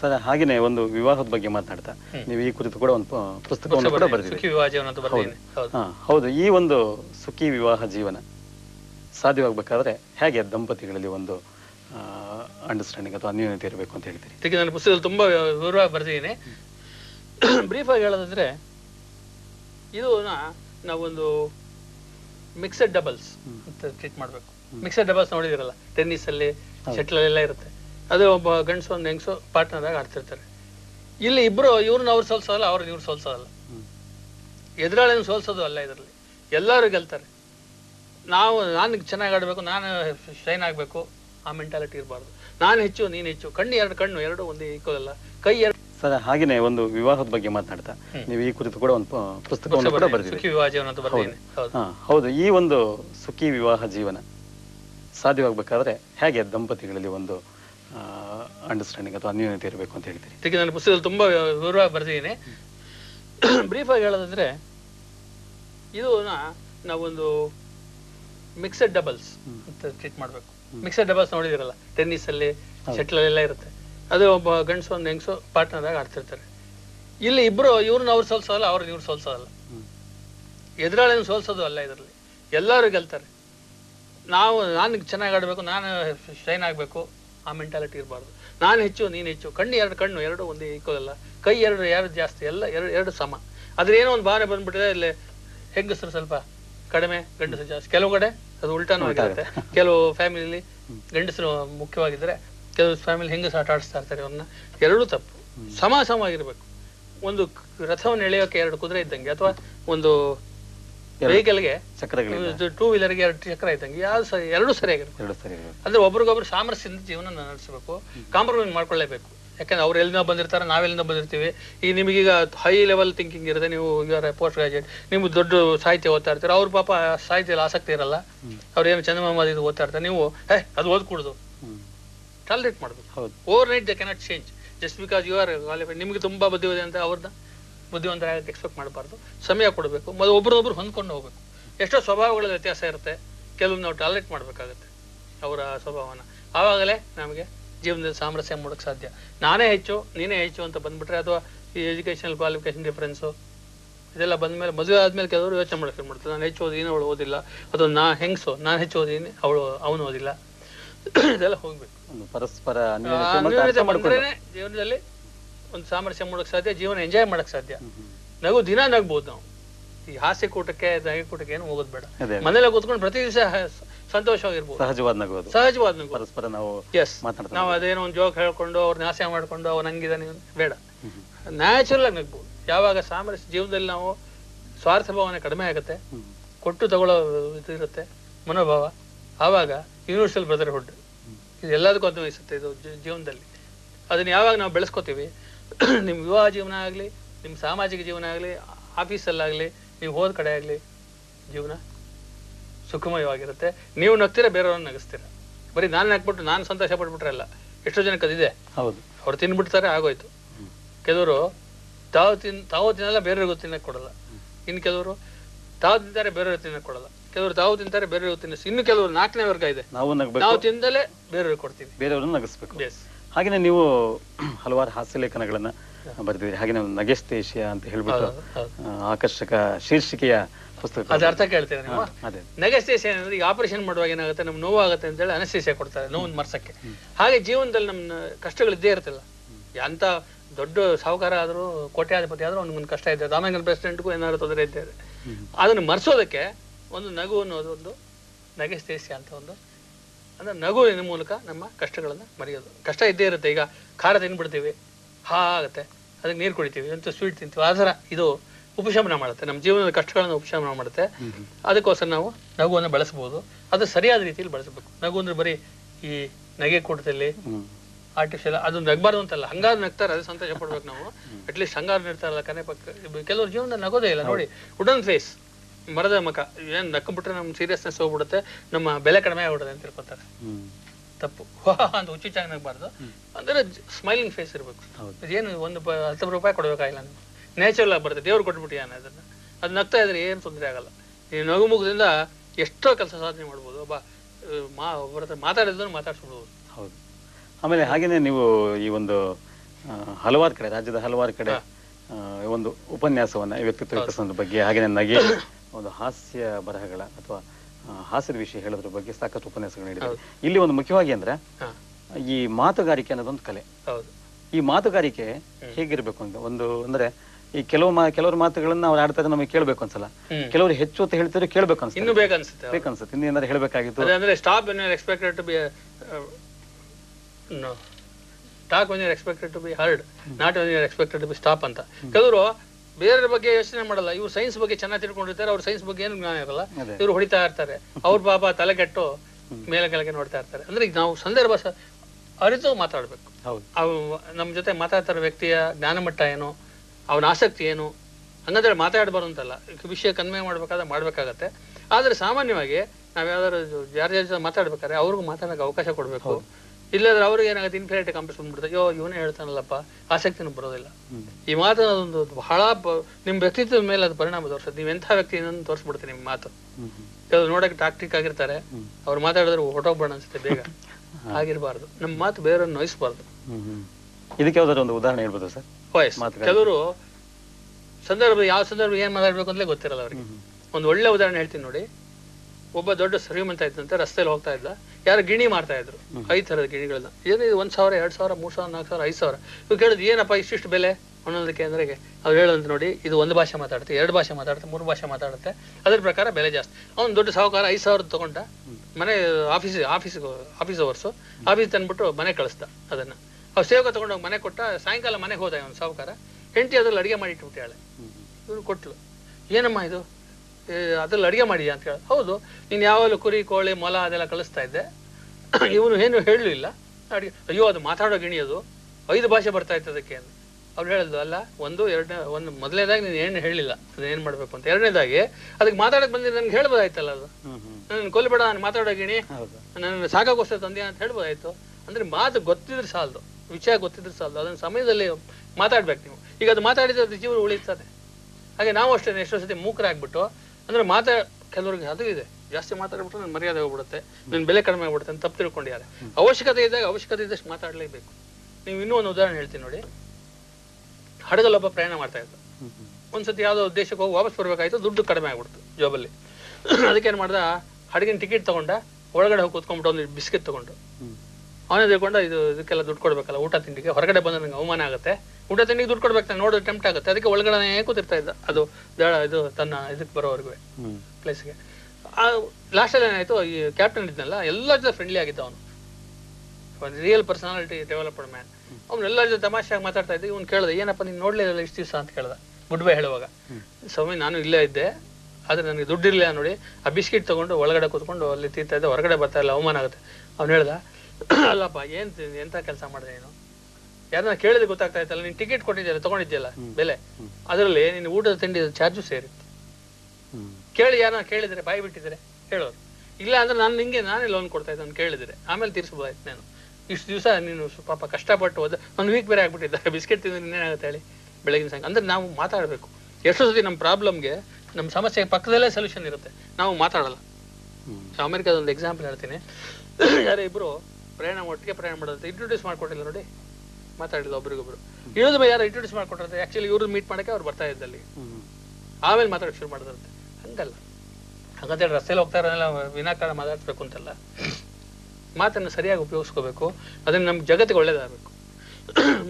Sir ಹಾಗೇನೆ ಒಂದು ವಿವಾಹದ ಬಗ್ಗೆ ಮಾತನಾಡ್ತಾ ನೀವು ಈ ಕುರಿತು ಕೂಡ ಒಂದು ಪುಸ್ತಕವನ್ನು ಕೂಡ ಬರ್ತೀನಿ ಹೌದು. ಈ ಒಂದು ಸುಖಿ ವಿವಾಹ ಜೀವನ ಸಾಧ್ಯವಾಗಬೇಕಾದ್ರೆ ಹೇಗೆ ದಂಪತಿಗಳಲ್ಲಿ ಒಂದು ಅಂಡರ್ಸ್ಟ್ಯಾಂಡಿಂಗ್ ಅಥವಾ ಅನ್ಯೂನತೆ ಇರಬೇಕು ಅಂತ ಹೇಳ್ತೀರಿ? ಇದಕ್ಕೆ ನನ್ನ ಪುಸ್ತಕದಲ್ಲಿ ತುಂಬಾ ವಿವರವಾಗಿ ಬರೆದಿದ್ದೀನಿ. ಬ್ರೀಫ್ ಆಗಿ ಹೇಳೋದಂದ್ರೆ ಇದು ನಾವೊಂದು ಮಿಕ್ಸೆಡ್ ಡಬಲ್ಸ್ ಟ್ರೀಟ್ ಮಾಡಬೇಕು. ಮಿಕ್ಸೆಡ್ ಡಬಲ್ಸ್ ನೋಡಿದಿರಲ್ಲ? ಟೆನ್ನಿಸ್ ಅಲ್ಲಿ ಶಟ್ಲ್ ಎಲ್ಲ ಇರುತ್ತೆ. ಅದು ಒಬ್ಬ ಗಂಡಸು ಒಂದು ಹೆಂಗಸು ಪಾರ್ಟ್ನರ್ ಆಗಿ ಆಡ್ತಿರ್ತಾರೆ. ಇಲ್ಲಿ ಇಬ್ರು ಇವ್ರನ್ನ ಅವ್ರು ಸೋಲ್ಸೋದಲ್ಲ ಅವ್ರನ್ನ ಇವ್ರು ಸೋಲ್ಸೋದಲ್ಲ ಎದುರಾಳಿನ ಸೋಲ್ಸೋದು ಅಲ್ಲ ಇದರಲ್ಲಿ. ಎಲ್ಲರೂ ಗೆಲ್ತಾರೆ. ನಾವು ನಾನು ಚೆನ್ನಾಗಿ ಆಡಬೇಕು ನಾನು ಶೈನ್ ಆಗಬೇಕು ಆ ಮೆಂಟಾಲಿಟಿ ಇರಬಾರ್ದು. ನಾನು ಹೆಚ್ಚು ನೀನು ಹೆಚ್ಚು. ಕಣ್ಣು ಎರಡು ಕಣ್ಣು ಎರಡು ಒಂದೇ ಈಕ್ವಲ್ ಅಲ್ಲ. ಕೈ ಎರಡು ಸರ್ ಹಾಗೇನೆ ಒಂದು ವಿವಾಹದ ಬಗ್ಗೆ ಮಾತನಾಡ್ತಾ. ನೀವು ಈ ಕುರಿತು ಕೂಡ ಒಂದು ಪುಸ್ತಕವನ್ನು ಕೂಡ ಬರೆದಿದ್ದೀರಿ. ಹೌದು. ಈ ಒಂದು ಸುಖಿ ವಿವಾಹ ಜೀವನ ಸಾಧ್ಯವಾಗಬೇಕಾದ್ರೆ ಹೇಗೆ ದಂಪತಿಗಳಲ್ಲಿ ಒಂದು ಅಂಡರ್ಸ್ಟ್ಯಾಂಡಿಂಗ್ ಅಥವಾ ಅನ್ಯೂನತೆ ಇರಬೇಕು ಅಂತ ಹೇಳ್ತೀರಿ. ಇದಕ್ಕೆ ನಾನು ಪುಸ್ತಕದಲ್ಲಿ ತುಂಬಾ ವಿವರವಾಗಿ ಬರೆದಿದ್ದೀನಿ. ಬ್ರೀಫ್ ಆಗಿ ಹೇಳೋದಂದ್ರೆ ಇದು ನಾವೊಂದು ಮಿಕ್ಸೆಡ್ ಡಬಲ್ಸ್ ಅಂತ ಟ್ರೀಟ್ ಮಾಡಬೇಕು. ಮಿಕ್ಸೆಡ್ ಡಬಲ್ಸ್ ನೋಡಿದಿರಲ್ಲ ಟೆನ್ನಿಸ್ ಅಲ್ಲಿ ಶಟ್ಲ್ ಎಲ್ಲ ಇರುತ್ತೆ. ಅದು ಒಬ್ಬ ಗಂಡಸು ಒಂದು ಹೆಂಗಸು ಪಾರ್ಟ್ನರ್ ಆಗಿ ಆಡ್ತಿರ್ತಾರೆ. ಇಲ್ಲಿ ಇಬ್ರು ಇವ್ರನ್ನ ಅವ್ರು ಸೋಲ್ಸೋದಲ್ಲ ಅವ್ರನ್ನ ಇವ್ರು ಸೋಲ್ಸೋದಲ್ಲ. ಎದುರಾಳಿನ ಸೋಲ್ಸೋದು ಅಲ್ಲ ಇದರಲ್ಲಿ. ಎಲ್ಲರೂ ಗೆಲ್ತಾರೆ. ನಾವು ನಾನು ಚೆನ್ನಾಗಿ ಆಡಬೇಕು ನಾನು ಶೈನ್ ಆಗಬೇಕು ಆ ಮೆಂಟಾಲಿಟಿ ಇರಬಾರ್ದು. ನಾನು ಹೆಚ್ಚು ನೀನು ಹೆಚ್ಚು ಕಣ್ಣು ಎರಡು ಕಣ್ಣು ಎರಡು ಒಂದೇ ಈಕ್ವಲ್ ಅಲ್ಲ. ಕೈ ಎರಡು ಯಾರು ಜಾಸ್ತಿ ಎಲ್ಲ ಎರಡು ಎರಡು ಸಮ. ಅದ್ರ ಏನೋ ಒಂದು ಭಾವನೆ ಬಂದ್ಬಿಟ್ಟಿದೆ ಇಲ್ಲಿ ಹೆಂಗಸರು ಸ್ವಲ್ಪ ಕಡಿಮೆ ಗಂಡಸರು ಜಾಸ್ತಿ. ಕೆಲವು ಕಡೆ ಅದು ಉಲ್ಟಾನು ಆಗಿರುತ್ತೆ. ಕೆಲವು ಫ್ಯಾಮಿಲಿಲಿ ಗಂಡಸರು ಮುಖ್ಯವಾಗಿದ್ರೆ ಕೆಲವು ಫ್ಯಾಮಿಲಿ ಹೆಂಗಸರು ಆಟ ಆಡಿಸ್ತಾ ಇರ್ತಾರೆ ಅವನ್ನ ಎರಡೂ ತಪ್ಪು. ಸಮ ಸಮವಾಗಿರ್ಬೇಕು ಒಂದು ರಥವನ್ನು ಎಳೆಯೋಕೆ ಎರಡು ಕುದುರೆ ಇದ್ದಂಗೆ ಅಥವಾ ಒಂದು ವೆಹಿಕಲ್ಗೆ ಚಕ್ರಗಳು ಟೂ ವೀಲರ್ಗೆ ಎರಡು ಚಕ್ರ ಐತಂಗೆ ಯಾವ್ದು ಸರಿ ಎರಡೂ ಸರಿ. ಅಂದ್ರೆ ಒಬ್ರಿಗೊಬ್ರು ಸಾಮರಸ್ಯದಿಂದ ಜೀವನ ನಡೆಸಬೇಕು ಕಾಂಪ್ರಮೈಸ್ ಮಾಡ್ಕೊಳ್ಳೇಬೇಕು. ಯಾಕಂದ್ರೆ ಅವ್ರು ಎಲ್ಲಿಂದ ಬಂದಿರ್ತಾರೆ ನಾವೆಲ್ಲಿಂದ ಬಂದಿರ್ತೀವಿ. ಈಗ ನಿಮಗೀಗ ಹೈ ಲೆವೆಲ್ ಥಿಂಕಿಂಗ್ ಇರುತ್ತೆ ನೀವು ಯಾರ ಪೋಸ್ಟ್ ಗ್ರಾಜುಯೇಟ್ ನೀವು ದೊಡ್ಡ ಸಾಹಿತ್ಯ ಓದ್ತಾ ಇರ್ತೀರ ಅವ್ರ ಪಾಪ ಸಾಹಿತ್ಯದಲ್ಲಿ ಆಸಕ್ತಿ ಇರಲ್ಲ. ಅವ್ರು ಏನು ಚಂದಮಾಮ ಇದು ಓದ್ತಾ ಇರ್ತಾರೆ ನೀವು ಹೇ ಅದು ಓದ್ಕೂಡ್ದು. ಟಾಲರೇಟ್ ಮಾಡ್ಬೇಕು. Overnight they cannot change just because you are qualified ನಿಮಗೆ ತುಂಬಾ ಇದೆ ಅಂತ ಅವ್ರನ್ನ ಬುದ್ಧಿವಂತರಾಗಕ್ಕೆ ಎಕ್ಸ್ಪೆಕ್ಟ್ ಮಾಡಬಾರ್ದು. ಸಮಯ ಕೊಡಬೇಕು. ಮೊದಲು ಒಬ್ರೊಬ್ರು ಹೊಂದ್ಕೊಂಡು ಹೋಗ್ಬೇಕು. ಎಷ್ಟೋ ಸ್ವಭಾವಗಳ ವ್ಯತ್ಯಾಸ ಇರುತ್ತೆ. ಕೆಲವೊಂದು ನಾವು ಟಾಲರೇಟ್ ಮಾಡಬೇಕಾಗತ್ತೆ ಅವರ ಸ್ವಭಾವನ. ಆವಾಗಲೇ ನಮಗೆ ಜೀವನದಲ್ಲಿ ಸಾಮರಸ್ಯ ಮೂಡಕ್ಕೆ ಸಾಧ್ಯ. ನಾನೇ ಹೆಚ್ಚು ನೀನೇ ಹೆಚ್ಚು ಅಂತ ಬಂದ್ಬಿಟ್ರೆ ಅಥವಾ ಈ ಎಜುಕೇಷನಲ್ ಕ್ವಾಲಿಫಿಕೇಶನ್ ಡಿಫ್ರೆನ್ಸು ಇದೆಲ್ಲ ಬಂದ್ಮೇಲೆ ಮದುವೆ ಆದ್ಮೇಲೆ ಕೆಲವರು ಯೋಚನೆ ಮಾಡೋಕೆ ಮಾಡ್ತಾರೆ. ನಾನು ಹೆಚ್ಚು ಓದಿನ ಅವಳು ಓದಿಲ್ಲ. ಅಥವಾ ನಾ ಹೆಂಗಸು ನಾನು ಹೆಚ್ಚು ಓದಿನಿ ಅವಳು ಅವನು ಓದಿಲ್ಲ. ಇದೆಲ್ಲ ಹೋಗ್ಬೇಕು. ಪರಸ್ಪರ ಜೀವನದಲ್ಲಿ ಒಂದು ಸಾಮರಸ್ಯ ಮಾಡೋಕೆ ಸಾಧ್ಯ ಜೀವನ ಎಂಜಾಯ್ ಮಾಡಕ್ ಸಾಧ್ಯ. ನಗು ದಿನ ನಗ್ಬೋದು ನಾವು. ಈ ಹಾಸ್ಯ ಕೂಟಕ್ಕೆ ನಗೆ ಕೂಟಕ್ಕೆ ಏನು ಹೋಗೋದು ಬೇಡ. ಮನೇಲಿ ಕೂತ್ಕೊಂಡು ಪ್ರತಿ ದಿವಸ ಸಂತೋಷವಾಗಿರ್ಬೋದು. ಸಹಜವಾದ ನಗೋದು ಸಹಜವಾದ ನಗು ಪರಸ್ಪರ ನಾವು ಎಸ್ ಮಾತಾಡ್ತೀವಿ ನಾವು ಅದೇನೋ ಒಂದು ಜೋಕ್ ಹೇಳ್ಕೊಂಡು ಅವ್ರನ್ನ ಹಾಸ್ಯ ಮಾಡ್ಕೊಂಡು ಅವ್ನು ಹಂಗಿದಾನೆ ಬೇಡ. ನ್ಯಾಚುರಲ್ ಆಗಿ ನಗ್ಬೋದು. ಯಾವಾಗ ಸಾಮರಸ್ಯ ಜೀವನದಲ್ಲಿ ನಾವು ಸ್ವಾರ್ಥ ಭಾವನೆ ಕಡಿಮೆ ಆಗುತ್ತೆ ಕೊಟ್ಟು ತಗೊಳ್ಳೋ ಇದು ಇರುತ್ತೆ ಮನೋಭಾವ ಆವಾಗ ಯೂನಿವರ್ಸಲ್ ಬ್ರದರ್ಹುಡ್ ಇದು ಎಲ್ಲದಕ್ಕೂ ಅನ್ವಯಿಸುತ್ತೆ ಇದು ಜೀವನದಲ್ಲಿ. ಅದನ್ನ ಯಾವಾಗ ನಾವು ಬೆಳೆಸ್ಕೋತೀವಿ ನಿಮ್ಮ ವಿವಾಹ ಜೀವನ ಆಗಲಿ ನಿಮ್ಮ ಸಾಮಾಜಿಕ ಜೀವನ ಆಗಲಿ ಆಫೀಸಲ್ಲಾಗಲಿ ನೀವು ಹೋದ ಕಡೆ ಆಗಲಿ ಜೀವನ ಸುಖಮಯವಾಗಿರುತ್ತೆ. ನೀವು ನಗ್ತೀರ ಬೇರೆಯವ್ರನ್ನ ನಗಿಸ್ತೀರ. ಬರೀ ನಾನು ನಗ್ಬಿಟ್ಟು ನಾನು ಸಂತೋಷ ಪಟ್ಬಿಟ್ರೆ ಅಲ್ಲ ಎಷ್ಟೋ ಜನಕ್ಕೆ ಅದಿದೆ ಹೌದು. ಅವ್ರು ತಿನ್ಬಿಡ್ತಾರೆ ಆಗೋಯ್ತು. ಕೆಲವರು ತಾವು ತಿನ್ ತಾವು ತಿನ್ನಲ್ಲ ಬೇರೆಯವ್ರಿಗೂ ತಿನ್ನಕ್ಕೆ ಕೊಡಲ್ಲ. ಇನ್ನು ಕೆಲವರು ತಾವು ತಿಂತಾರೆ ಬೇರೆಯವ್ರಿಗೆ ತಿನ್ನಕ್ಕೆ ಕೊಡಲ್ಲ. ಕೆಲವರು ತಾವು ತಿಂತಾರೆ ಬೇರೆಯವ್ರಿಗೆ ತಿನ್ನಿಸಿ ಇನ್ನು ಕೆಲವರು ನಾಲ್ಕನೇ ವರ್ಗ ಇದೆ. ನಾವು ನಗಬೇಕು. ನಾವು ತಿಂದಲೇ ಬೇರೆಯವ್ರಿಗೆ ಕೊಡ್ತೀವಿ. ಬೇರೆಯವ್ರನ್ನ ನಗಿಸ್ಬೇಕು. ಹಾಗೇನೆ ನೀವು ಹಲವಾರು ಹಾಸ್ಯ ಲೇಖನಗಳನ್ನ ಬರೆದಿದ್ದೀರಿ. ಹಾಗೇನೆ ನಗೇಶ್ ದೇಶಿಯ ಅಂತ ಹೇಳ್ಬಿಟ್ಟು ಆಕರ್ಷಕ ಶೀರ್ಷಿಕೆಯ ಪುಸ್ತಕ ಅದ ಅರ್ಥ ಕೇಳ್ತೇನೆ ನೀವು. ನೆಗಸ್ಟೇಷನ್ ಏನಂದ್ರೆ ಈಗ ಆಪರೇಷನ್ ಮಾಡುವಾಗ ಏನಾಗುತ್ತೆ? ನಮ್ಗೆ ನೋವಾಗುತ್ತೆ ಅಂತ ಹೇಳಿ ಅನಸ್ತೇಸಿಯಾ ಕೊಡ್ತಾರೆ ನೋವನ್ನು ಮರ್ಸಕ್ಕೆ. ಹಾಗೆ ಜೀವನದಲ್ಲಿ ನಮ್ಮ ಕಷ್ಟಗಳು ಇದ್ದೇ ಇರ್ತಲ್ಲ ಅಂತ ದೊಡ್ಡ ಸಾಹುಕಾರ ಆದ್ರೂ ಕೋಟ್ಯಾಧಿಪತಿ ಆದ್ರೂ ಅವ್ನಿಗೆ ಕಷ್ಟ ಇದೆ. ಅಮೆರಿಕನ್ ಪ್ರೆಸಿಡೆಂಟ್ಗೂ ಏನಾದ್ರು ತೊಂದರೆ ಇದ್ದೇ ಇದೆ. ಅದನ್ನು ಮರ್ಸೋದಕ್ಕೆ ಒಂದು ನಗು ಅನ್ನೋದು ಒಂದು ನಗೆಸ್ತೇಸಿಯ ಅಂತ ಒಂದು ಅಂದ್ರೆ ನಗುವಿನ ಮೂಲಕ ನಮ್ಮ ಕಷ್ಟಗಳನ್ನ ಮರೆಯೋದು. ಕಷ್ಟ ಇದ್ದೇ ಇರುತ್ತೆ. ಈಗ ಖಾರ ತಿನ್ಬಿಡ್ತೀವಿ. ಹಾ ಆಗುತ್ತೆ ಅದಕ್ಕೆ ನೀರು ಕುಡಿತೀವಿ. ಅಂತ ಸ್ವೀಟ್ ತಿಂತೀವಿ. ಆ ಥರ ಇದು ಉಪಶಮನ ಮಾಡುತ್ತೆ. ನಮ್ಮ ಜೀವನದ ಕಷ್ಟಗಳನ್ನು ಉಪಶಮನ ಮಾಡುತ್ತೆ. ಅದಕ್ಕೋಸ್ಕರ ನಾವು ನಗುವನ್ನು ಬಳಸಬಹುದು. ಅದು ಸರಿಯಾದ ರೀತಿಯಲ್ಲಿ ಬಳಸಬೇಕು. ನಗು ಅಂದ್ರೆ ಬರೀ ಈ ನಗೆ ಕೂಟದಲ್ಲಿ ಆರ್ಟಿಫಿಷಿಯಲ್ ಅದು ನಗಬಾರ್ದು ಅಂತಲ್ಲ. ಹಂಗಾರು ನಗ್ತಾರೆ. ಅದೇ ಸಂತೋಷ ಪಡ್ಬೇಕು ನಾವು. ಅಟ್ಲೀಸ್ಟ್ ಹಂಗಾರು ನಡ್ತಾರಲ್ಲ ಕನೆ ಪಕ್ಕ. ಕೆಲವ್ರ ಜೀವನ ನಗೋದೇ ಇಲ್ಲ. ನೋಡಿ ವುಡನ್ ಫೇಸ್ ಮರದ ಮಕ ಏನ್ ನಕ್ಕಬಿಟ್ರೆ ನಮ್ಮ ಸೀರಿಯಸ್ನೆಸ್ ಹೋಗ್ಬಿಡುತ್ತೆ ನಮ್ಮ ಬೆಲೆ ಕಡಿಮೆ ಆಗ್ಬಿಡುತ್ತೆ ಅಂತ ತಿಳ್ಕೊತಾರೆ. ತಪ್ಪು. ಅಂತ ಹುಚ್ಚುಚ್ಚಾಗಿ ನಗಬಾರ್ದು. ಅಂದ್ರೆ ಸ್ಮೈಲಿಂಗ್ ಫೇಸ್ ಇರ್ಬೇಕು. ಏನು ಒಂದು ಹತ್ತು ರೂಪಾಯಿ ಕೊಡ್ಬೇಕಾಗಿಲ್ಲ ನೀವು ನ್ಯಾಚುರಲ್ ಆಗಿ ಬರುತ್ತೆ. ದೇವ್ರು ಕೊಟ್ಬಿಟ್ಟಿಯಾನ ಅದನ್ನ? ಅದು ನಗ್ತಾ ಇದ್ರೆ ಏನು ತೊಂದರೆ ಆಗಲ್ಲ. ಈ ನಗು ಮುಖದಿಂದ ಎಷ್ಟೋ ಕೆಲಸ ಸಾಧನೆ ಮಾಡ್ಬೋದು. ಒಬ್ಬ ಮಾ ಒಬ್ಬರ ಮಾತಾಡಿದ್ರು ಮಾತಾಡ್ಸ್ಬಿಡ್ಬೋದು. ಹೌದು. ಆಮೇಲೆ ಹಾಗೇನೆ ನೀವು ಈ ಒಂದು ಹಲವಾರು ಕಡೆ ರಾಜ್ಯದ ಹಲವಾರು ಕಡೆ ಒಂದು ಉಪನ್ಯಾಸವನ್ನ ವ್ಯಕ್ತಿತ್ವ ವಿಕಸನದ ಬಗ್ಗೆ ಹಾಗೇನೆ ನಗೆ ಒಂದು ಹಾಸ್ಯ ಬರಹಗಳ ಅಥವಾ ಹಾಸ್ಯದ ವಿಷಯ ಹೇಳೋದ್ರ ಬಗ್ಗೆ ಸಾಕಷ್ಟು ಉಪನ್ಯಾಸಗಳು ನೀಡಿದ್ದಾರೆ. ಇಲ್ಲಿ ಒಂದು ಮುಖ್ಯವಾಗಿ ಅಂದ್ರೆ ಈ ಮಾತುಗಾರಿಕೆ ಅನ್ನೋದೊಂದು ಕಲೆ. ಈ ಮಾತುಗಾರಿಕೆ ಹೇಗಿರ್ಬೇಕು ಅಂತ ಒಂದು ಅಂದ್ರೆ ಈ ಕೆಲವು ಕೆಲವರು ಮಾತುಗಳನ್ನ ಅವ್ರು ಆಡ್ತಾರೆ ನಮಗೆ ಕೇಳ್ಬೇಕು ಅನ್ಸಲ್ಲ. ಕೆಲವರು ಹೆಚ್ಚು ಅಂತ ಹೇಳ್ತಾರೆ ಕೇಳಬೇಕು ಅನ್ಸುತ್ತೆ. ಇನ್ನು ಬೇಕನ್ಸುತ್ತೆ. ಬೇಕನ್ಸುತ್ತೆ. ಇನ್ನು ಏನಾದ್ರು ಹೇಳ್ಬೇಕಾಗಿತ್ತು? ಅದೇ ಅಂದ್ರೆ stop expected to be talk one year expected to be heard not one year expected to be stop ಅಂತ. ಕೆಲವರು ಬೇರೆ ಬಗ್ಗೆ ಯೋಚನೆ ಮಾಡಲ್ಲ. ಇವ್ರು ಸೈನ್ಸ್ ಬಗ್ಗೆ ಚೆನ್ನಾಗಿ ತಿಳ್ಕೊಂಡಿರ್ತಾರೆ ಅವ್ರ ಸೈನ್ಸ್ ಬಗ್ಗೆ ಏನು ಜ್ಞಾನ ಇರಲ್ಲ. ಇವ್ರು ಹೊಡಿತಾ ಇರ್ತಾರೆ. ಅವ್ರ ಪಾಪ ತಲೆ ಕೆಟ್ಟು ಮೇಲೆ ಕೆಳಗೆ ನೋಡ್ತಾ ಇರ್ತಾರೆ. ಅಂದ್ರೆ ಈಗ ನಾವು ಸಂದರ್ಭ ಅರಿತು ಮಾತಾಡ್ಬೇಕು. ಅವ್ ನಮ್ಮ ಜೊತೆ ಮಾತಾಡ್ತಾರ ವ್ಯಕ್ತಿಯ ಜ್ಞಾನಮಟ್ಟ ಏನು ಅವನ ಆಸಕ್ತಿ ಏನು ಹಂಗಂದ್ರೆ ಮಾತಾಡಬಾರ್ದು ಅಂತಲ್ಲ. ಈ ವಿಷಯ ಕನ್ವೆ ಮಾಡ್ಬೇಕಾದ್ರೆ ಮಾಡ್ಬೇಕಾಗತ್ತೆ. ಆದ್ರೆ ಸಾಮಾನ್ಯವಾಗಿ ನಾವ್ ಯಾವ್ದಾದ್ರು ಯಾರ ಜೊತೆ ಮಾತಾಡ್ಬೇಕಾದ್ರೆ ಅವ್ರಿಗೂ ಮಾತಾಡೋಕೆ ಅವಕಾಶ ಕೊಡ್ಬೇಕು. ಇಲ್ಲಾಂದ್ರೆ ಅವ್ರಿಗೆ ಏನಾಗುತ್ತೆ ಇನ್ಫಿನಿಟಿ ಕಾಂಪ್ಲೆಕ್ಸ್ ಬಂದ್ಬಿಡುತ್ತೆ. ಯೋ ಇವನೇ ಹೇಳ್ತಾನಲ್ಲಪ್ಪ ಆಸಕ್ತಿನೂ ಬರೋದಿಲ್ಲ. ಈ ಮಾತು ಅದೊಂದು ಬಹಳ ನಿಮ್ ವ್ಯಕ್ತಿತ್ವದ ಮೇಲೆ ಅದು ಪರಿಣಾಮ ತೋರಿಸುತ್ತೆ. ನೀವು ಎಂಥ ವ್ಯಕ್ತಿ ಇನ್ನೊಂದು ತೋರಿಸ್ಬಿಡುತ್ತೆ ನಿಮ್ಮ ಮಾತು. ಕೆಲವು ನೋಡಕ್ಕೆ ಟಾಕ್ಟಿಕ್ ಆಗಿರ್ತಾರೆ. ಅವ್ರು ಮಾತಾಡಿದ್ರೆ ಹೊಟ್ಟೋಗ್ಬೇಡ ಅನ್ಸುತ್ತೆ ಬೇಗ. ಆಗಿರ್ಬಾರ್ದು. ನಮ್ಮ ಮಾತು ಬೇರೆಯವ್ರನ್ನ ನೋಯಿಸ್ಬಾರ್ದು. ಇದಕ್ಕೆ ಯಾವ್ದಾದ್ರು ಒಂದು ಉದಾಹರಣೆ ಹೇಳ್ಬೋದು ಸರ್? ವಾಯ್ಸ್. ಕೆಲವರು ಸಂದರ್ಭ ಯಾವ ಸಂದರ್ಭ ಏನ್ ಮಾತಾಡ್ಬೇಕು ಅಂತಲೇ ಗೊತ್ತಿರಲ್ಲ ಅವ್ರಿಗೆ. ಒಂದು ಒಳ್ಳೆ ಉದಾಹರಣೆ ಹೇಳ್ತೀನಿ ನೋಡಿ. ಒಬ್ಬ ದೊಡ್ಡ ಶ್ರೀಮಂತ ಇದ್ದಂತೆ ರಸ್ತೆಯಲ್ಲಿ ಹೋಗ್ತಾ ಇದ್ದ. ಯಾರು ಗಿಣಿ ಮಾಡ್ತಾ ಇದ್ರು. ಐದು ಥರದ ಗಿಣಿಗಳನ್ನ ಏನು ಇದು ಒಂದು ಸಾವಿರ ಎರಡು ಸಾವಿರ ಮೂರು ಸಾವಿರ ನಾಲ್ಕು ಸಾವಿರ ಐದು ಸಾವಿರ? ಇವ್ ಕೇಳಿದ್ ಏನಪ್ಪ ಇಷ್ಟಿಷ್ಟು ಬೆಲೆ? ಅನ್ನೋದಕ್ಕೆ ಅಂದ್ರೆ ಅವ್ರು ಹೇಳೋದು ನೋಡಿ ಇದು ಒಂದು ಭಾಷೆ ಮಾತಾಡುತ್ತೆ ಎರಡು ಭಾಷೆ ಮಾತಾಡುತ್ತೆ ಮೂರು ಭಾಷೆ ಮಾತಾಡುತ್ತೆ. ಅದ್ರ ಪ್ರಕಾರ ಬೆಲೆ ಜಾಸ್ತಿ. ಅವ್ನು ದೊಡ್ಡ ಸಾಹುಕಾರ ಐದು ಸಾವಿರ ತಗೊಂಡ ಮನೆ office office office hours. Office ತಂದ್ಬಿಟ್ಟು ಮನೆ ಕಳಿಸ್ದ ಅದನ್ನ. ಅವ್ರು ಸೇವಕ ತಗೊಂಡೋಗಿ ಮನೆ ಕೊಟ್ಟ ಸಾಯಂಕಾಲ ಮನೆಗೆ ಹೋದ ಅವ್ನು ಸಾಹುಕಾರ. ಹೆಂಡತಿ ಅದ್ರಲ್ಲಿ ಅಡಿಗೆ ಮಾಡಿ ಇಟ್ಬಿಟ್ಟಾಳೆ ಇವ್ರು ಕೊಟ್ಲು. ಏನಮ್ಮ ಇದು? ಅದ್ರಲ್ಲಿ ಅಡಿಗೆ ಮಾಡಿ ಅಂತ ಹೇಳಿ ಹೌದು ನೀನು ಯಾವಾಗಲೂ ಕುರಿ ಕೋಳಿ ಮೊಲ ಅದೆಲ್ಲ ಕಳಿಸ್ತಾ ಇದ್ದೆ. ಇವನು ಏನು ಹೇಳಲಿಲ್ಲ. ಅಡಿಗೆ ಅಯ್ಯೋ ಅದು ಮಾತಾಡೋ ಗಿಣಿ ಅದು. ಐದು ಭಾಷೆ ಬರ್ತಾ ಇತ್ತು ಅದಕ್ಕೆ ಅಂತ. ಅವ್ರು ಹೇಳಿದ್ಲು ಅಲ್ಲ ಒಂದು ಎರಡನೇ ಒಂದು ಮೊದಲನೇದಾಗಿ ನೀನು ಏನು ಹೇಳಿಲ್ಲ. ಅದು ಏನು ಮಾಡಬೇಕು ಅಂತ. ಎರಡನೇದಾಗಿ ಅದಕ್ಕೆ ಮಾತಾಡಕ್ಕೆ ಬಂದಿದ್ದು ನನಗೆ ಹೇಳ್ಬೋದಾಯ್ತಲ್ಲ ಅದು. ನಾನು ಕೊಲ್ಬೇಡ ನಾನು ಮಾತಾಡೋ ಗಿಣಿ. ನನ್ನ ಸಾಕಾಗೋಸ್ತ ತಂದೆ ಅಂತ ಹೇಳ್ಬೋದಾಯ್ತು. ಅಂದ್ರೆ ಮಾತು ಗೊತ್ತಿದ್ರೆ ಸಾಲದು. ವಿಷಯ ಗೊತ್ತಿದ್ರೆ ಸಾಲದು. ಅದನ್ನ ಸಮಯದಲ್ಲಿ ಮಾತಾಡ್ಬೇಕು ನೀವು. ಈಗ ಅದು ಮಾತಾಡಿದ್ರೆ ಅದು ಜೀವನ ಉಳಿತದೆ. ಹಾಗೆ ನಾವು ಅಷ್ಟೇ ಎಷ್ಟೋ ಸತಿ ಮೂಕರಾಗ್ಬಿಟ್ಟು ಅಂದ್ರೆ ಮಾತಾ ಕೆಲವ್ರಿಗೆ ಅದು ಇದೆ. ಜಾಸ್ತಿ ಮಾತಾಡ್ಬಿಟ್ರೆ ನನ್ನ ಮರ್ಯಾದೆ ಹೋಗ್ಬಿಡುತ್ತೆ ನನ್ನ ಬೆಲೆ ಕಡಿಮೆ ಆಗ್ಬಿಡುತ್ತೆ ಅಂತ ತಪ್ಪು ತಿಳ್ಕೊಂಡಿದ್ದಾರೆ. ಅವಶ್ಯಕತೆ ಇದ್ದಾಗ ಅವಶ್ಯಕತೆ ಇದ್ದಷ್ಟು ಮಾತಾಡಲೇಬೇಕು. ನೀವು ಇನ್ನೂ ಒಂದು ಉದಾಹರಣೆ ಹೇಳ್ತೀನಿ ನೋಡಿ. ಹಡಗಲ್ಲೊಬ್ಬ ಪ್ರಯಾಣ ಮಾಡ್ತಾ ಇದ್ದ. ಒಂದ್ಸತಿ ಯಾವುದೋ ದೇಶಕ್ಕೆ ಹೋಗಿ ವಾಪಸ್ ಬರ್ಬೇಕಾಯ್ತು, ದುಡ್ಡು ಕಡಿಮೆ ಆಗ್ಬಿಡ್ತು ಜಾಬಲ್ಲಿ ಅದಕ್ಕೇನು ಮಾಡ್ದ? ಹಡಗಿನ ಟಿಕೆಟ್ ತಗೊಂಡ, ಒಳಗಡೆ ಹೋಗಿ ಕೂತ್ಕೊಂಡ್ಬಿಟ್ಟು ಒಂದು ಬಿಸ್ಕೆಟ್ ತಗೊಂಡು. ಅವನೇ ತಿಳ್ಕೊಂಡ, ಇದು ಇದಕ್ಕೆಲ್ಲ ದುಡ್ಡು ಕೊಡ್ಬೇಕಲ್ಲ, ಊಟ ತಿಂಡಿಗೆ, ಹೊರಗಡೆ ಬಂದ ನಂಗೆ ಅವಮಾನ ಆಗುತ್ತೆ. ಊಟ ತಿಂಡಿಗೆ ದುಡ್ಡು ಕೊಡ್ಬೇಕು ನೋಡ್ ಅಟೆಂಪ್ಟ್ ಟೆಂಪ್ಟ್ ಆಗುತ್ತೆ. ಅದಕ್ಕೆ ಒಳಗಡೆ ಕೂತಿರ್ತಾ ಇದ್ದ. ಅದು ಇದು ತನ್ನ ಇದಕ್ಕೆ ಬರೋವರೆಗೂ ಪ್ಲೇಸ್ಗೆ ಲಾಸ್ಟ್ ಲಾಸ್ಟಲ್ಲಿ ಏನಾಯ್ತು ಈ ಕ್ಯಾಪ್ಟನ್ ಇದ್ನಲ್ಲ ಎಲ್ಲ ಜೊತೆ ಫ್ರೆಂಡ್ಲಿ ಆಗಿದ್ದ ಅವನು. ಒಂದು ರಿಯಲ್ ಪರ್ಸನಾಲಿಟಿ ಡೆವಲಪ್ಡ್ ಮ್ಯಾನ್ ಅವ್ನು ಎಲ್ಲ ಜೊತೆ ತಮಾಷೆಯಾಗಿ ಮಾತಾಡ್ತಾ ಇದ್ದ. ಇವ್ನು ಕೇಳ್ದೆ ಏನಪ್ಪ ನೀನು ನೋಡ್ಲಿಲ್ಲ ಇಷ್ಟು ದಿವಸ ಅಂತ ಕೇಳ್ದ. ಗುಡ್ ಬೈ ಹೇಳುವಾಗ ಸ್ವಾಮಿ ನಾನು ಇಲ್ಲೇ ಇದ್ದೆ ಆದ್ರೆ ನನಗೆ ದುಡ್ಡಿರ್ಲಿಲ್ಲ ನೋಡಿ. ಆ ಬಿಸ್ಕಿಟ್ ತಗೊಂಡು ಒಳಗಡೆ ಕೂತ್ಕೊಂಡು ಅಲ್ಲಿ ತಿಂತಾ ಇದ್ದೆ. ಹೊರಗಡೆ ಬರ್ತಾ ಇಲ್ಲ ಅವಮಾನ ಆಗುತ್ತೆ. ಅವ್ನು ಹೇಳ್ದ ಅಲ್ಲಪ್ಪ ಏನ್ ಎಂತ ಕೆಲಸ ಮಾಡಿದೆ ನೀನು? ಯಾರನ್ನ ಕೇಳಿದ್ರೆ ಗೊತ್ತಾಗ್ತಾ ಇತ್ತಲ್ಲ ನೀನು ಟಿಕೆಟ್ ಕೊಟ್ಟಿದ್ಯಲ್ಲ ತಗೊಂಡಿದ್ಯಲ್ಲ ಬೆಲೆ. ಅದರಲ್ಲಿ ನಿನ್ನ ಊಟದ ತಿಂಡಿ ಚಾರ್ಜು ಸೇರಿತ್ತು. ಕೇಳಿ ಯಾರನ್ನ ಕೇಳಿದ್ರೆ ಬಾಯಿ ಬಿಟ್ಟಿದ್ರೆ ಹೇಳೋರು. ಇಲ್ಲ ಅಂದ್ರೆ ನಾನು ನಿಂಗೆ ನಾನೇ ಲೋನ್ ಕೊಡ್ತಾ ಇದ್ದೆ ಕೇಳಿದ್ರೆ ಆಮೇಲೆ ತೀರಿಸಬಹುದಾಯ್ತು ನಾನು. ಇಷ್ಟು ದಿವಸ ನೀನು ಪಾಪ ಕಷ್ಟಪಟ್ಟು ಹೋದ ಒಂದು ವೀಕ್ ಬೇರೆ ಆಗ್ಬಿಟ್ಟಿದ್ದ ಬಿಸ್ಕೆಟ್ ತಿಂದ್ರೆ ಇನ್ನೇನಾಗುತ್ತೆ ಹೇಳಿ ಬೆಳಗಿನ ಸಂಘ ಅಂದ್ರೆ ನಾವು ಮಾತಾಡಬೇಕು. ಎಷ್ಟೋ ಸತಿ ನಮ್ಮ ಪ್ರಾಬ್ಲಮ್ಗೆ ನಮ್ಮ ಸಮಸ್ಯೆ ಪಕ್ಕದಲ್ಲೇ ಸೊಲ್ಯೂಷನ್ ಇರುತ್ತೆ. ನಾವು ಮಾತಾಡಲ್ಲ. ಅಮೆರಿಕದ ಒಂದು ಎಕ್ಸಾಂಪಲ್ ಹೇಳ್ತೀನಿ. ಯಾರೋ ಇಬ್ರು ಪ್ರಯಾಣ ಒಟ್ಟಿಗೆ ಪ್ರಯಾಣ ಮಾಡೋದು ಇಂಟ್ರೊಡ್ಯೂಸ್ ಮಾಡ್ಕೊಟ್ಟಿಲ್ಲ ನೋಡಿ. ಮಾತಾಡಿಲ್ಲ ಒಬ್ರಿಗೊಬ್ರು. ಇಳಿದ ಮೇಲೆ ಯಾರು ಇಂಟ್ರೊಡ್ಯೂಸ್ ಮಾಡ್ಕೊಟ್ರೆ ಆಕ್ಚುಲಿ ಇವ್ರು ಮೀಟ್ ಮಾಡಕ್ಕೆ ಅವ್ರು ಬರ್ತಾ ಇದ್ದಲ್ಲಿ. ಆಮೇಲೆ ಮಾತಾಡಕ್ಕೆ ಶುರು ಮಾಡಿದ್ರಂತೆ. ಹಂಗಲ್ಲ. ಹಾಗಂತೇಳಿ ರಸ್ತೆಯಲ್ಲಿ ಹೋಗ್ತಾ ಇರೋಲ್ಲ ವಿನಾಕಾರ ಮಾತಾಡ್ಸ್ಬೇಕು ಅಂತಲ್ಲ. ಮಾತನ್ನು ಸರಿಯಾಗಿ ಉಪಯೋಗಿಸ್ಕೋಬೇಕು. ಅದನ್ನ ನಮ್ ಜಗತ್ತಿಗೆ ಒಳ್ಳೇದಾಗಬೇಕು.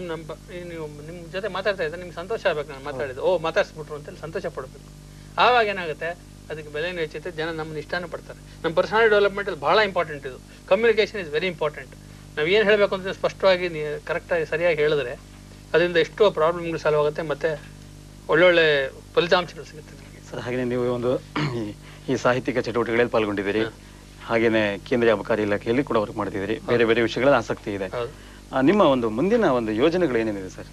ನಮ್ಮ ನೀವು, ನಿಮ್ಮ ಜೊತೆ ಮಾತಾಡ್ತಾ ಇದ್ದರೆ ನಿಮ್ಗೆ ಸಂತೋಷ ಆಗ್ಬೇಕು ನಾನು ಮಾತಾಡಿದ್ದು. ಓ, ಮಾತಾಡ್ಸ್ಬಿಟ್ರು ಅಂತೇಳಿ ಸಂತೋಷ ಪಡಬೇಕು. ಆವಾಗ ಏನಾಗುತ್ತೆ? ಅದಕ್ಕೆ ಬೆಲೆ ಹೆಚ್ಚುತ್ತೆ. ಜನ ನಮ್ಮನ್ನ ಇಷ್ಟನೂ ಪಡ್ತಾರೆ. ನಮ್ಮ ಪರ್ಸನಲ್ ಡೆವಲಪ್ಮೆಂಟ್ ಭಾಳ ಇಂಪಾರ್ಟೆಂಟ್ ಇದು. ಕಮ್ಯುನಿಕೇಶನ್ ಇಸ್ ವೆರಿ ಇಂಪಾರ್ಟೆಂಟ್ ನಾವು ಏನು ಹೇಳಬೇಕು ಅಂತ ಸ್ಪಷ್ಟವಾಗಿ ಕರೆಕ್ಟಾಗಿ ಸರಿಯಾಗಿ ಹೇಳಿದ್ರೆ ಅದರಿಂದ ಎಷ್ಟೋ ಪ್ರಾಬ್ಲಮ್ಗಳು ಸಾಲ್ವ್ ಆಗುತ್ತೆ ಮತ್ತೆ ಒಳ್ಳೊಳ್ಳೆ ಫಲಿತಾಂಶಗಳು ಸಿಗುತ್ತೆ ಸರ್ ಹಾಗೆಯೇ ನೀವು ಒಂದು ಈ- ಸಾಹಿತ್ಯಿಕ ಚಟುವಟಿಕೆಗಳಲ್ಲಿ ಪಾಲ್ಗೊಂಡಿದ್ದೀರಿ. ಹಾಗೇನೆ ಕೇಂದ್ರೀಯ ಅಬಕಾರಿ ಇಲಾಖೆಯಲ್ಲಿ ಕೂಡ ವರ್ಕ್ ಮಾಡ್ತಿದ್ದೀರಿ. ಬೇರೆ ಬೇರೆ ವಿಷಯಗಳಲ್ಲಿ ಆಸಕ್ತಿ ಇದೆ. ನಿಮ್ಮ ಒಂದು ಮುಂದಿನ ಒಂದು ಯೋಜನೆಗಳು ಏನೇನಿದೆ ಸರ್?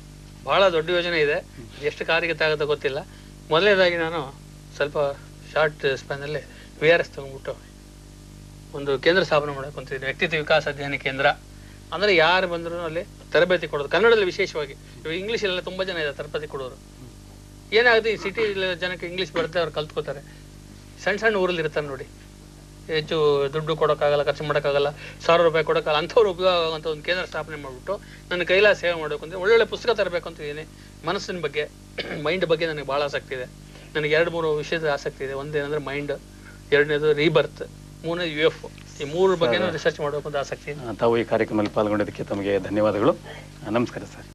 ಬಹಳ ದೊಡ್ಡ ಯೋಜನೆ ಇದೆ. ಎಷ್ಟು ಕಾರ್ಯಗತ ಆಗುತ್ತೋ ಗೊತ್ತಿಲ್ಲ. ಮೊದಲನೇದಾಗಿ ನಾನು ಸ್ವಲ್ಪ ಶಾರ್ಟ್ ಸ್ಪ್ಯಾನಲ್ಲಿ ವಿ ಆರ್ ಎಸ್ ತಗೊಂಡ್ಬಿಟ್ಟು ಒಂದು ಕೇಂದ್ರ ಸ್ಥಾಪನೆ ಮಾಡಕ್ಕೆ ವ್ಯಕ್ತಿತ್ವ ವಿಕಾಸ ಅಧ್ಯಯನ ಕೇಂದ್ರ. ಅಂದ್ರೆ ಯಾರು ಬಂದ್ರು ಅಲ್ಲಿ ತರಬೇತಿ ಕೊಡೋದು. ಕನ್ನಡದಲ್ಲಿ ವಿಶೇಷವಾಗಿ ಇಂಗ್ಲಿಷ್ ಎಲ್ಲ ತುಂಬಾ ಜನ ಇದೆ ತರಬೇತಿ ಕೊಡೋರು. ಏನಾಗುತ್ತೆ ಈ ಸಿಟಿ ಜನಕ್ಕೆ ಇಂಗ್ಲಿಷ್ ಬರುತ್ತೆ ಅವ್ರು ಕಲ್ತ್ಕೋತಾರೆ. ಸಣ್ಣ ಸಣ್ಣ ಊರಲ್ಲಿ ಇರ್ತಾರೆ ನೋಡಿ. ಹೆಚ್ಚು ದುಡ್ಡು ಕೊಡೋಕ್ಕಾಗಲ್ಲ, ಖರ್ಚು ಮಾಡೋಕ್ಕಾಗಲ್ಲ, ಸಾವಿರ ರೂಪಾಯಿ ಕೊಡೋಕ್ಕಾಗಲ್ಲ, ಅಂಥವ್ರು ಉಪಯೋಗ ಆಗುವಂಥ ಒಂದು ಕೇಂದ್ರ ಸ್ಥಾಪನೆ ಮಾಡಿಬಿಟ್ಟು ನನ್ನ ಕೈಲಾಸ ಸೇವೆ ಮಾಡಬೇಕು ಅಂದರೆ ಒಳ್ಳೊಳ್ಳೆ ಪುಸ್ತಕ ತರಬೇಕು ಅಂತ ಇದ್ದೀನಿ ಮನಸ್ಸಿನ ಬಗ್ಗೆ ಮೈಂಡ್ ಬಗ್ಗೆ ನನಗೆ ಭಾಳ ಆಸಕ್ತಿ ಇದೆ. ನನಗೆ ಎರಡು ಮೂರು ವಿಷಯದ ಆಸಕ್ತಿ ಇದೆ. ಒಂದೇನಂದ್ರೆ ಮೈಂಡ್ ಎರಡನೇದು ರೀಬರ್ತ್ ಮೂರನೇದು ಯು ಎಫ್ ಈ ಮೂರು ಬಗ್ಗೆನೂ ರಿಸರ್ಚ್ ಮಾಡಬೇಕು ಅಂತ ಆಸಕ್ತಿ ತಾವು ಈ ಕಾರ್ಯಕ್ರಮದಲ್ಲಿ ಪಾಲ್ಗೊಂಡಿದ್ದಕ್ಕೆ ತಮಗೆ ಧನ್ಯವಾದಗಳು. ನಮಸ್ಕಾರ ಸರ್.